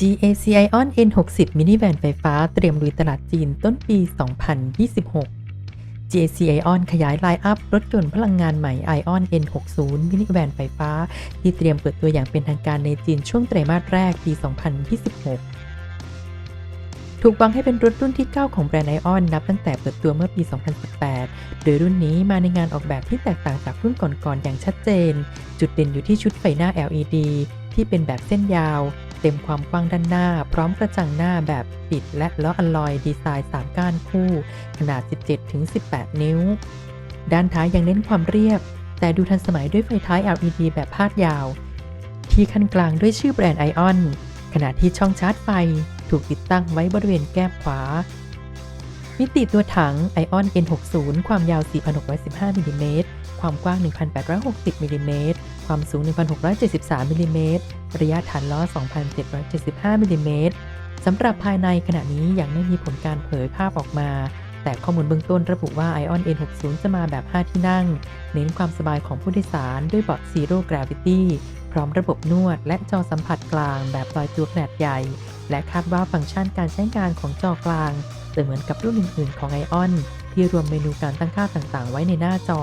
GAC Ion N60 มินิแวนไฟฟ้าเตรียมลุยตลาดจีนต้นปี 2026 GAC Ion ขยายไลน์อัพรถยนต์พลังงานใหม่ Ion N60 มินิแวนไฟฟ้า ที่เตรียมเปิดตัวอย่างเป็นทางการในจีนช่วงไตรมาสแรกปี 2026 ถูกวางให้เป็นรถรุ่นที่ 9 ของแบรนด์ไอออนนับตั้งแต่เปิดตัวเมื่อปี 2018 โดยรุ่นนี้มาในงานออกแบบที่แตกต่างจากรุ่นก่อนๆอย่างชัดเจน จุดเด่นอยู่ที่ชุดไฟหน้า LED ที่เป็นแบบเส้นยาว ต็มความกว้างด้านหน้า พร้อมกระจังหน้าแบบปิดและล้ออลลอยดีไซน์ 3 ก้านคู่ ขนาด 17-18 นิ้ว ด้านท้ายยังเน้นความเรียบ แต่ดูทันสมัยด้วยไฟท้าย LED แบบพาดยาว ที่ขั้นกลางด้วยชื่อแบรนด์ไอออนขณะที่ช่องชาร์จไฟถูกติดตั้งไว้บริเวณแก้มขวา มิติตัวถัง Ion N60 ความยาว 4,615มิลลิเมตร ความกว้าง 1,860มิลลิเมตร ความสูง 1,673มิลลิเมตร ระยะฐานล้อ 2,775มิลลิเมตรสำหรับภายในขณะนี้ยังไม่มีผลการเผยภาพออกมา แต่ข้อมูลเบื้องต้นระบุว่า Ion N60 จะมาแบบ 5 ที่นั่ง เน้นความสบายของผู้โดยสารด้วยเบาะ Zero Gravity พร้อมระบบนวด และจอสัมผัสกลางแบบลอยตัวขนาดใหญ่ และคาดว่าฟังก์ชันการใช้งานของจอกลางจะเหมือนกับรุ่นอื่นๆของ Ion ที่รวมเมนูการตั้งค่าต่างๆ ไว้ในหน้าจอ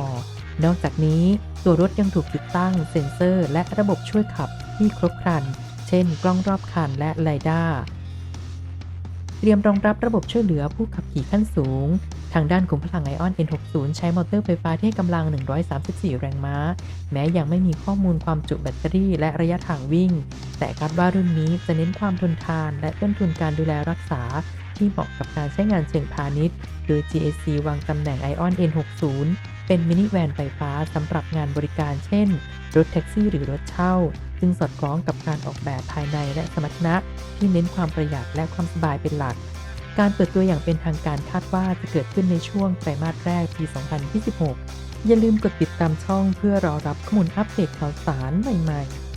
นอกจากนี้ตัวรถยังถูกติดตั้งเซ็นเซอร์ และระบบช่วยขับที่ครบครัน เช่น กล้องรอบคันและไลด้าเตรียมรองรับระบบช่วยเหลือผู้ขับขี่ขั้นสูง ทางด้านขุมพลังไอออน N60 ใช้มอเตอร์ไฟฟ้าที่ให้กำลัง 134 แรงม้า แม้ยังไม่มีข้อมูลความจุแบตเตอรี่และระยะทางวิ่ง แต่คาดว่ารุ่นนี้จะเน้นความทนทานและต้นทุนการดูแลรักษา ที่เหมาะกับการใช้งานเชิงพาณิชย์โดย GAC วางตำแหน่ง Ion N60 เป็นมินิแวนไฟฟ้าสำหรับงานบริการเช่น รถแท็กซี่หรือรถเช่า ซึ่งสอดคล้องกับการออกแบบภายในและสมรรถนะที่เน้นความประหยัดและความสบายเป็นหลัก การเปิดตัวอย่างเป็นทางการคาดว่าจะเกิดขึ้นในช่วงไตรมาสแรกปี 2026 อย่าลืมกดติดตามช่องเพื่อรอรับข้อมูลอัปเดตข่าวสารใหม่ ๆ